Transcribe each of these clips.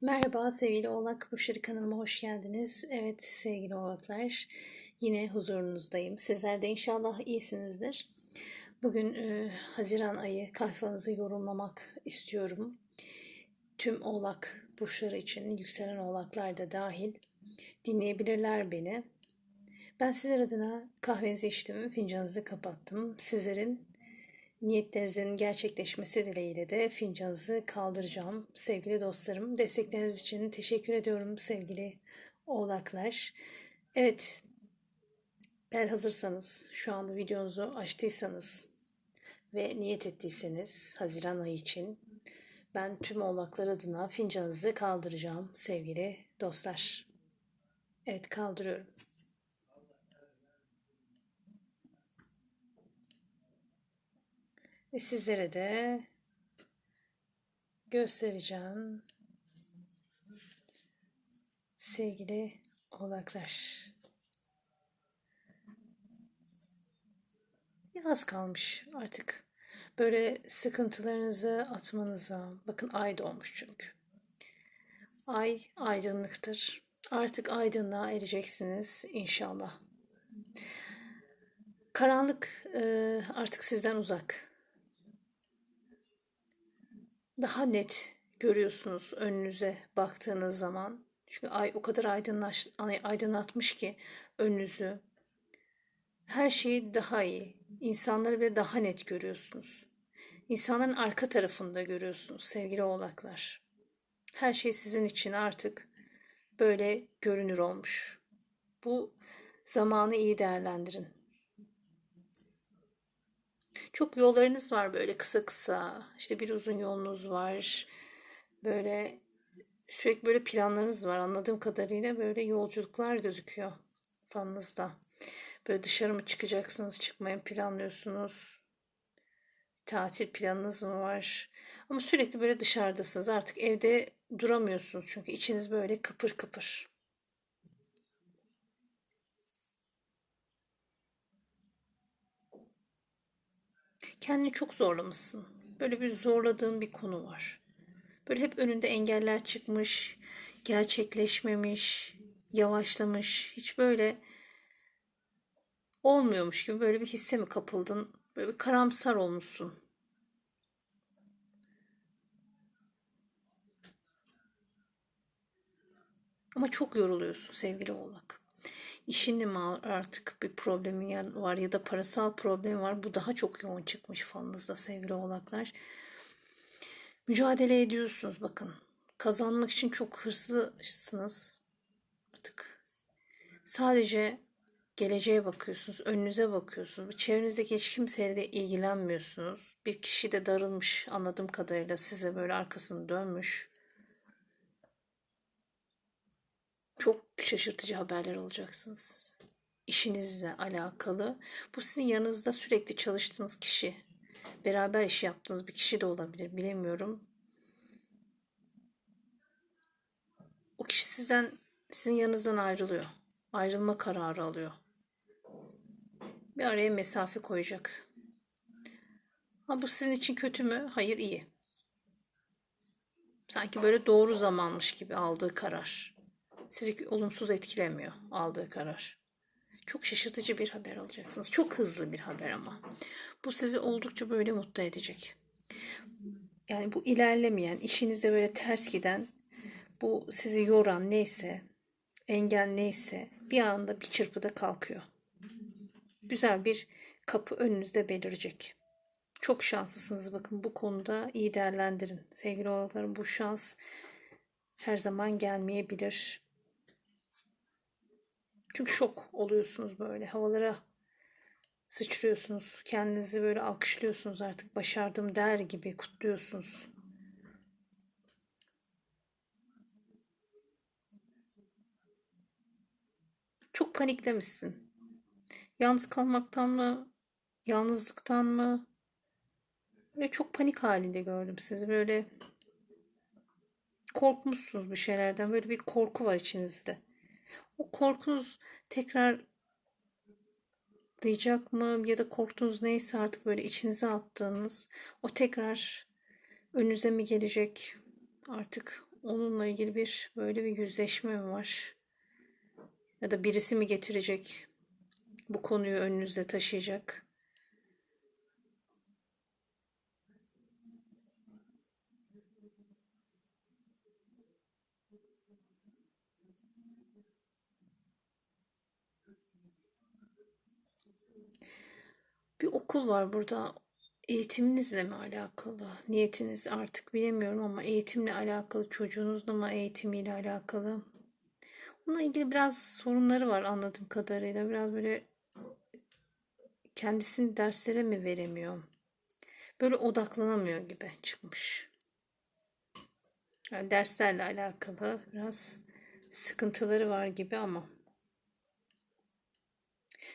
Merhaba sevgili Oğlak Burçları kanalıma hoş geldiniz. Evet sevgili Oğlaklar yine huzurunuzdayım. Sizler de inşallah iyisinizdir. Bugün e, Haziran ayı kafanızı yorumlamak istiyorum. Tüm Oğlak Burçları için yükselen Oğlaklar da dahil dinleyebilirler beni. Ben sizler adına kahvenizi içtim, fincanınızı kapattım. Sizlerin niyetlerinizin gerçekleşmesi dileğiyle de fincanınızı kaldıracağım. Sevgili dostlarım, destekleriniz için teşekkür ediyorum sevgili oğlaklar. Evet, eğer hazırsanız, şu anda videonuzu açtıysanız ve niyet ettiyseniz Haziran ayı için ben tüm oğlaklar adına fincanınızı kaldıracağım sevgili dostlar. Evet kaldırıyorum. Ve sizlere de göstereceğim. Sevgili oğlaklar. Az kalmış artık. Böyle sıkıntılarınızı atmanıza. Bakın ay doğmuş çünkü. Ay aydınlıktır. Artık aydınlığa ereceksiniz inşallah. Karanlık artık sizden uzak daha net görüyorsunuz önünüze baktığınız zaman. Çünkü ay o kadar aydınlaş, aydınlatmış ki önünüzü. Her şeyi daha iyi. İnsanları bile daha net görüyorsunuz. İnsanların arka tarafında görüyorsunuz sevgili oğlaklar. Her şey sizin için artık böyle görünür olmuş. Bu zamanı iyi değerlendirin. Çok yollarınız var böyle kısa kısa. İşte bir uzun yolunuz var. Böyle sürekli böyle planlarınız var. Anladığım kadarıyla böyle yolculuklar gözüküyor fanınızda. Böyle dışarı mı çıkacaksınız, çıkmayı planlıyorsunuz. Tatil planınız mı var? Ama sürekli böyle dışarıdasınız. Artık evde duramıyorsunuz çünkü içiniz böyle kıpır kıpır. Kendini çok zorlamışsın. Böyle bir zorladığın bir konu var. Böyle hep önünde engeller çıkmış, gerçekleşmemiş, yavaşlamış. Hiç böyle olmuyormuş gibi böyle bir hisse mi kapıldın? Böyle bir karamsar olmuşsun. Ama çok yoruluyorsun sevgili oğlak işinde mi artık bir problemi var ya da parasal problemi var. Bu daha çok yoğun çıkmış falınızda sevgili oğlaklar. Mücadele ediyorsunuz bakın. Kazanmak için çok hırslısınız. Artık sadece geleceğe bakıyorsunuz, önünüze bakıyorsunuz. Çevrenizdeki hiç kimseyle de ilgilenmiyorsunuz. Bir kişi de darılmış anladığım kadarıyla size böyle arkasını dönmüş. Çok şaşırtıcı haberler olacaksınız. İşinizle alakalı. Bu sizin yanınızda sürekli çalıştığınız kişi. Beraber iş yaptığınız bir kişi de olabilir. Bilemiyorum. O kişi sizden sizin yanınızdan ayrılıyor. Ayrılma kararı alıyor. Bir araya mesafe koyacak. Ha bu sizin için kötü mü? Hayır iyi. Sanki böyle doğru zamanmış gibi aldığı karar sizi olumsuz etkilemiyor aldığı karar. Çok şaşırtıcı bir haber alacaksınız. Çok hızlı bir haber ama. Bu sizi oldukça böyle mutlu edecek. Yani bu ilerlemeyen, işinizde böyle ters giden, bu sizi yoran neyse, engel neyse bir anda bir çırpıda kalkıyor. Güzel bir kapı önünüzde belirecek. Çok şanslısınız bakın bu konuda iyi değerlendirin. Sevgili oğlaklarım bu şans her zaman gelmeyebilir. Çünkü şok oluyorsunuz böyle havalara sıçrıyorsunuz. Kendinizi böyle alkışlıyorsunuz artık başardım der gibi kutluyorsunuz. Çok paniklemişsin. Yalnız kalmaktan mı? Yalnızlıktan mı? Böyle çok panik halinde gördüm sizi. Böyle korkmuşsunuz bir şeylerden. Böyle bir korku var içinizde. O korkunuz tekrar diyecek mı ya da korktuğunuz neyse artık böyle içinize attığınız o tekrar önünüze mi gelecek artık Onunla ilgili bir böyle bir yüzleşme mi var? Ya da birisi mi getirecek? Bu konuyu önünüze taşıyacak. Bir okul var burada. Eğitiminizle mi alakalı? Niyetiniz artık bilemiyorum ama eğitimle alakalı, çocuğunuzla mı eğitimiyle alakalı? Bununla ilgili biraz sorunları var anladığım kadarıyla. Biraz böyle kendisini derslere mi veremiyor? Böyle odaklanamıyor gibi çıkmış. Yani derslerle alakalı biraz sıkıntıları var gibi ama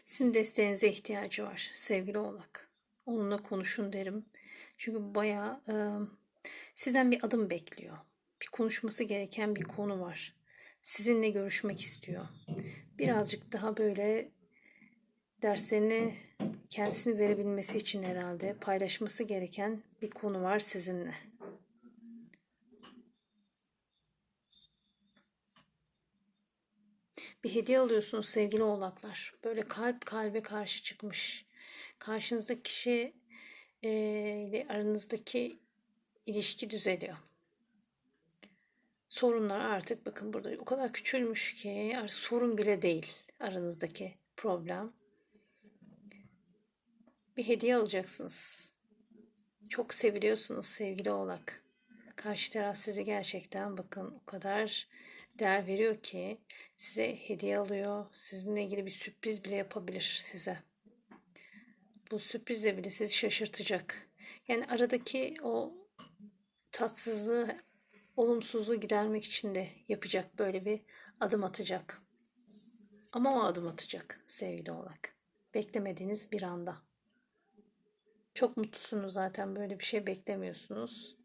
sizin desteğinize ihtiyacı var sevgili oğlak. Onunla konuşun derim. Çünkü bayağı e, sizden bir adım bekliyor. Bir konuşması gereken bir konu var. Sizinle görüşmek istiyor. Birazcık daha böyle derslerini kendisini verebilmesi için herhalde paylaşması gereken bir konu var sizinle. Bir hediye alıyorsunuz sevgili oğlaklar. Böyle kalp kalbe karşı çıkmış. Karşınızdaki kişi e, ile aranızdaki ilişki düzeliyor. Sorunlar artık bakın burada o kadar küçülmüş ki artık sorun bile değil aranızdaki problem. Bir hediye alacaksınız. Çok seviliyorsunuz sevgili oğlak. Karşı taraf sizi gerçekten bakın o kadar değer veriyor ki size hediye alıyor. Sizinle ilgili bir sürpriz bile yapabilir size. Bu sürprizle bile sizi şaşırtacak. Yani aradaki o tatsızlığı, olumsuzluğu gidermek için de yapacak böyle bir adım atacak. Ama o adım atacak sevgili olarak. Beklemediğiniz bir anda. Çok mutlusunuz zaten böyle bir şey beklemiyorsunuz.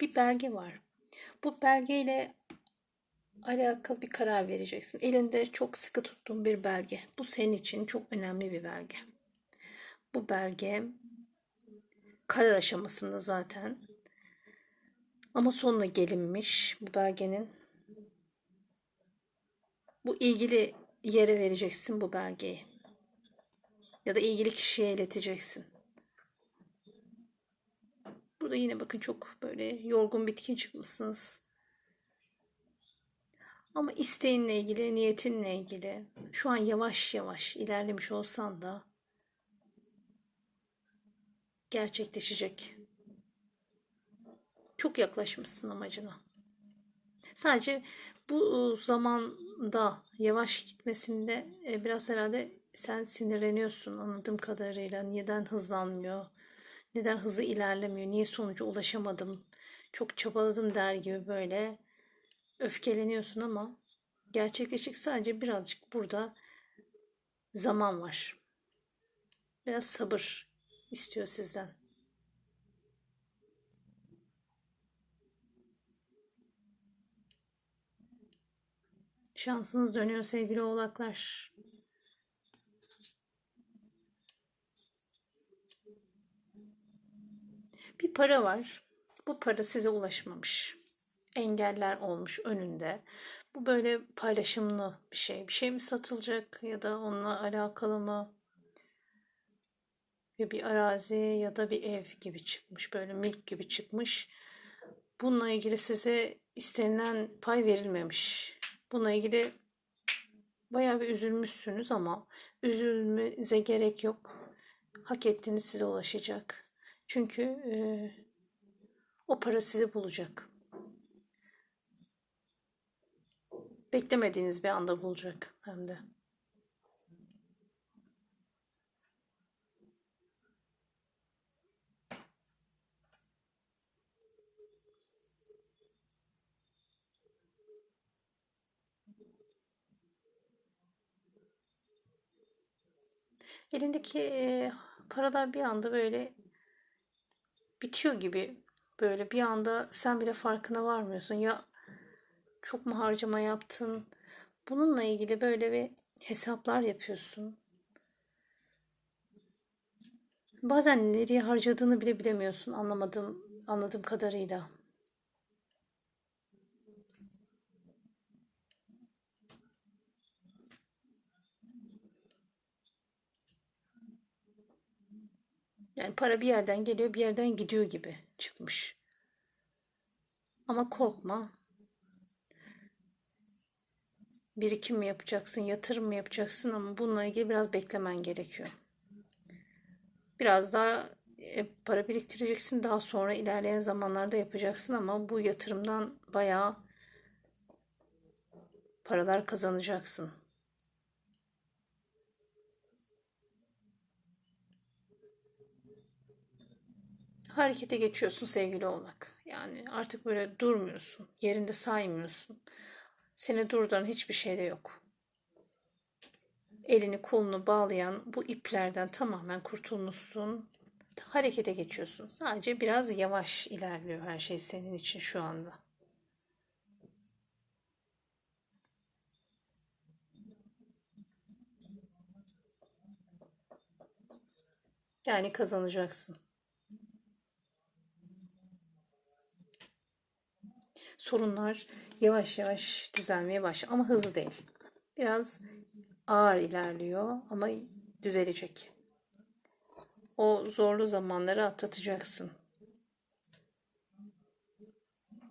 Bir belge var. Bu belgeyle alakalı bir karar vereceksin. Elinde çok sıkı tuttuğun bir belge. Bu senin için çok önemli bir belge. Bu belge karar aşamasında zaten. Ama sonuna gelinmiş bu belgenin. Bu ilgili yere vereceksin bu belgeyi. Ya da ilgili kişiye ileteceksin. Burada yine bakın çok böyle yorgun bitkin çıkmışsınız. Ama isteğinle ilgili, niyetinle ilgili şu an yavaş yavaş ilerlemiş olsan da gerçekleşecek. Çok yaklaşmışsın amacına. Sadece bu zamanda yavaş gitmesinde e, biraz herhalde sen sinirleniyorsun anladığım kadarıyla. Neden hızlanmıyor? Neden hızlı ilerlemiyor? Niye sonuca ulaşamadım? Çok çabaladım der gibi böyle öfkeleniyorsun ama gerçekleşik sadece birazcık burada zaman var. Biraz sabır istiyor sizden. Şansınız dönüyor sevgili oğlaklar. Bir para var. Bu para size ulaşmamış engeller olmuş önünde. Bu böyle paylaşımlı bir şey. Bir şey mi satılacak ya da onunla alakalı mı? Ya bir arazi ya da bir ev gibi çıkmış. Böyle mülk gibi çıkmış. Bununla ilgili size istenilen pay verilmemiş. Bununla ilgili bayağı bir üzülmüşsünüz ama üzülmenize gerek yok. Hak ettiğiniz size ulaşacak. Çünkü e, o para sizi bulacak. beklemediğiniz bir anda bulacak hem de. Elindeki e, paralar bir anda böyle bitiyor gibi böyle bir anda sen bile farkına varmıyorsun. Ya çok mu harcama yaptın? Bununla ilgili böyle bir hesaplar yapıyorsun. Bazen nereye harcadığını bile bilemiyorsun anlamadığım anladığım kadarıyla. Yani para bir yerden geliyor, bir yerden gidiyor gibi çıkmış. Ama korkma. Birikim mi yapacaksın, yatırım mı yapacaksın ama bununla ilgili biraz beklemen gerekiyor. Biraz daha e, para biriktireceksin. Daha sonra ilerleyen zamanlarda yapacaksın ama bu yatırımdan bayağı paralar kazanacaksın. Harekete geçiyorsun sevgili oğlak. Yani artık böyle durmuyorsun. Yerinde saymıyorsun. Seni durduran hiçbir şey de yok. Elini kolunu bağlayan bu iplerden tamamen kurtulmuşsun. Harekete geçiyorsun. Sadece biraz yavaş ilerliyor her şey senin için şu anda. Yani kazanacaksın. Sorunlar yavaş yavaş düzelmeye başlıyor ama hızlı değil. Biraz ağır ilerliyor ama düzelecek. O zorlu zamanları atlatacaksın.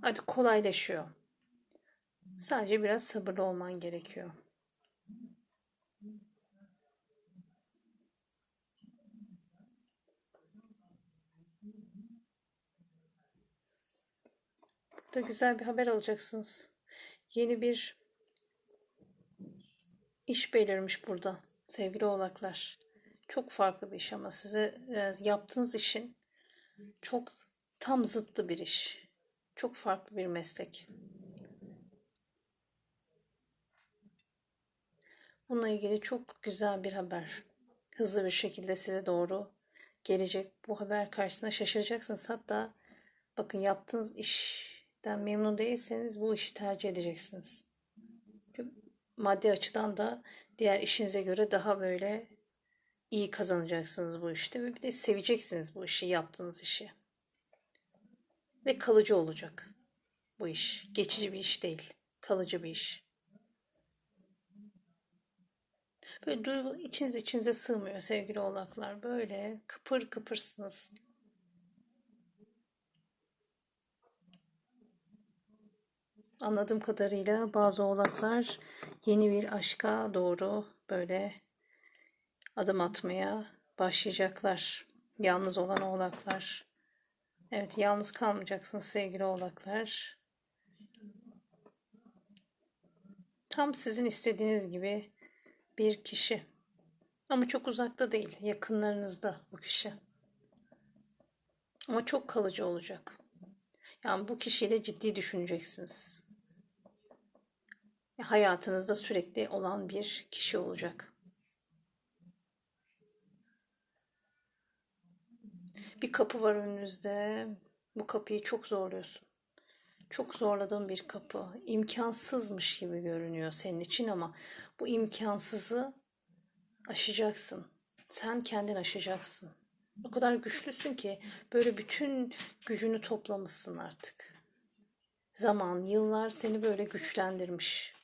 Hadi kolaylaşıyor. Sadece biraz sabırlı olman gerekiyor. Da güzel bir haber alacaksınız. Yeni bir iş belirmiş burada sevgili oğlaklar. Çok farklı bir iş ama size e, yaptığınız işin çok tam zıttı bir iş. Çok farklı bir meslek. Bununla ilgili çok güzel bir haber. Hızlı bir şekilde size doğru gelecek. Bu haber karşısında şaşıracaksınız. Hatta bakın yaptığınız iş işten memnun değilseniz bu işi tercih edeceksiniz. Maddi açıdan da diğer işinize göre daha böyle iyi kazanacaksınız bu işte ve bir de seveceksiniz bu işi, yaptığınız işi. Ve kalıcı olacak bu iş. Geçici bir iş değil, kalıcı bir iş. Böyle duygu içiniz içinize sığmıyor sevgili oğlaklar. Böyle kıpır kıpırsınız. Anladığım kadarıyla bazı oğlaklar yeni bir aşka doğru böyle adım atmaya başlayacaklar. Yalnız olan oğlaklar. Evet yalnız kalmayacaksınız sevgili oğlaklar. Tam sizin istediğiniz gibi bir kişi. Ama çok uzakta değil, yakınlarınızda bu kişi. Ama çok kalıcı olacak. Yani bu kişiyle ciddi düşüneceksiniz hayatınızda sürekli olan bir kişi olacak. Bir kapı var önünüzde. Bu kapıyı çok zorluyorsun. Çok zorladığın bir kapı. İmkansızmış gibi görünüyor senin için ama bu imkansızı aşacaksın. Sen kendin aşacaksın. O kadar güçlüsün ki böyle bütün gücünü toplamışsın artık. Zaman, yıllar seni böyle güçlendirmiş.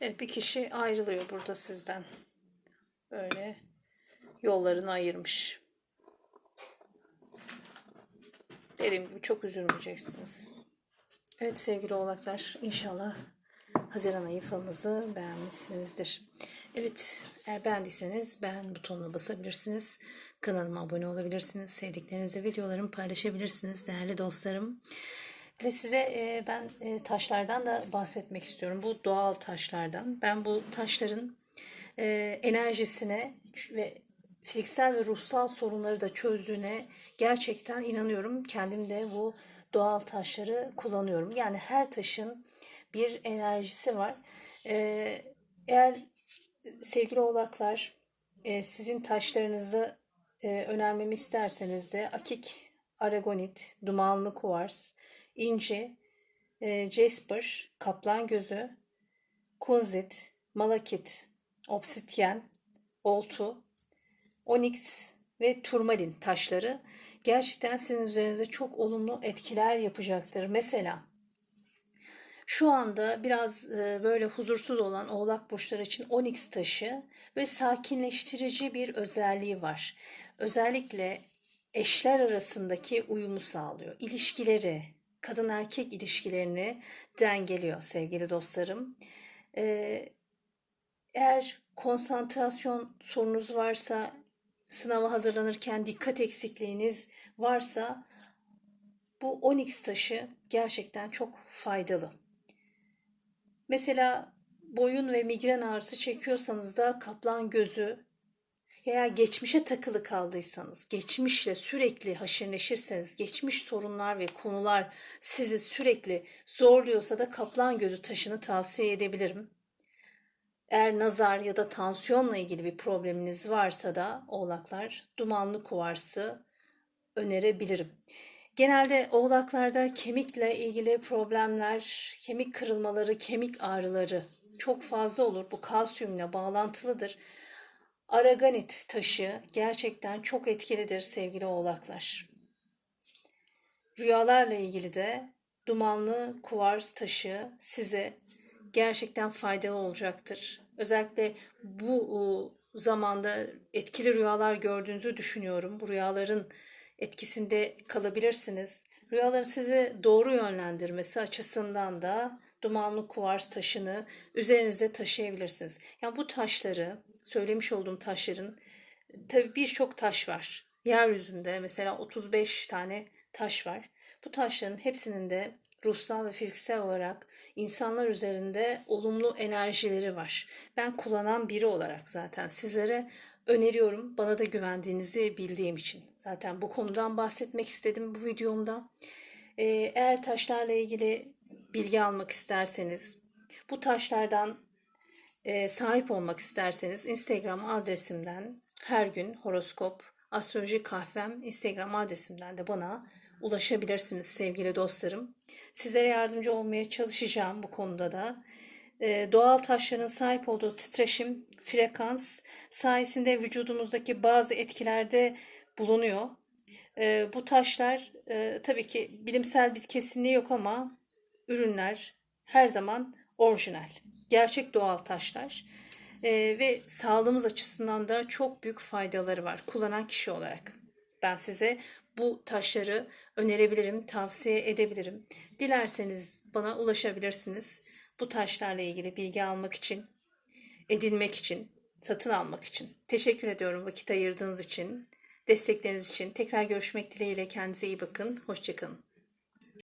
Evet bir kişi ayrılıyor burada sizden. Böyle yollarını ayırmış. Dediğim gibi çok üzülmeyeceksiniz. Evet sevgili oğlaklar inşallah Haziran ayı falınızı beğenmişsinizdir. Evet eğer beğendiyseniz beğen butonuna basabilirsiniz. Kanalıma abone olabilirsiniz. Sevdiklerinizle videolarımı paylaşabilirsiniz değerli dostlarım. Ve size e, ben e, taşlardan da bahsetmek istiyorum. Bu doğal taşlardan. Ben bu taşların e, enerjisine ve fiziksel ve ruhsal sorunları da çözdüğüne gerçekten inanıyorum. Kendim de bu doğal taşları kullanıyorum. Yani her taşın bir enerjisi var. E, eğer sevgili oğlaklar e, sizin taşlarınızı e, önermemi isterseniz de akik, aragonit, dumanlı kuvars, inci e, jasper, kaplan gözü, kunzit, malakit, obsidyen, oltu, onyx ve turmalin taşları gerçekten sizin üzerinize çok olumlu etkiler yapacaktır. Mesela şu anda biraz e, böyle huzursuz olan oğlak burçları için onyx taşı ve sakinleştirici bir özelliği var. Özellikle eşler arasındaki uyumu sağlıyor. İlişkileri, kadın erkek ilişkilerini dengeliyor sevgili dostlarım. Ee, eğer konsantrasyon sorunuz varsa, sınava hazırlanırken dikkat eksikliğiniz varsa bu onyx taşı gerçekten çok faydalı. Mesela boyun ve migren ağrısı çekiyorsanız da kaplan gözü veya geçmişe takılı kaldıysanız, geçmişle sürekli haşır neşirseniz, geçmiş sorunlar ve konular sizi sürekli zorluyorsa da kaplan gözü taşını tavsiye edebilirim. Eğer nazar ya da tansiyonla ilgili bir probleminiz varsa da oğlaklar dumanlı kuvarsı önerebilirim. Genelde oğlaklarda kemikle ilgili problemler, kemik kırılmaları, kemik ağrıları çok fazla olur. Bu kalsiyumla bağlantılıdır. Araganit taşı gerçekten çok etkilidir sevgili oğlaklar. Rüyalarla ilgili de dumanlı kuvars taşı size gerçekten faydalı olacaktır. Özellikle bu zamanda etkili rüyalar gördüğünüzü düşünüyorum. Bu rüyaların etkisinde kalabilirsiniz. Rüyaların sizi doğru yönlendirmesi açısından da dumanlı kuvars taşını üzerinize taşıyabilirsiniz. Yani bu taşları, söylemiş olduğum taşların tabii birçok taş var. Yeryüzünde mesela 35 tane taş var. Bu taşların hepsinin de ruhsal ve fiziksel olarak insanlar üzerinde olumlu enerjileri var. Ben kullanan biri olarak zaten sizlere öneriyorum. Bana da güvendiğinizi bildiğim için. Zaten bu konudan bahsetmek istedim bu videomda. Eğer taşlarla ilgili bilgi almak isterseniz, bu taşlardan e, sahip olmak isterseniz Instagram adresimden her gün horoskop, astroloji kahvem Instagram adresimden de bana ulaşabilirsiniz sevgili dostlarım. Sizlere yardımcı olmaya çalışacağım bu konuda da. E, doğal taşların sahip olduğu titreşim, frekans sayesinde vücudumuzdaki bazı etkilerde bulunuyor. E, bu taşlar e, tabii ki bilimsel bir kesinliği yok ama ürünler her zaman orijinal. Gerçek doğal taşlar. E, ve sağlığımız açısından da çok büyük faydaları var kullanan kişi olarak. Ben size bu taşları önerebilirim, tavsiye edebilirim. Dilerseniz bana ulaşabilirsiniz. Bu taşlarla ilgili bilgi almak için, edinmek için, satın almak için. Teşekkür ediyorum vakit ayırdığınız için, destekleriniz için. Tekrar görüşmek dileğiyle kendinize iyi bakın. Hoşçakalın.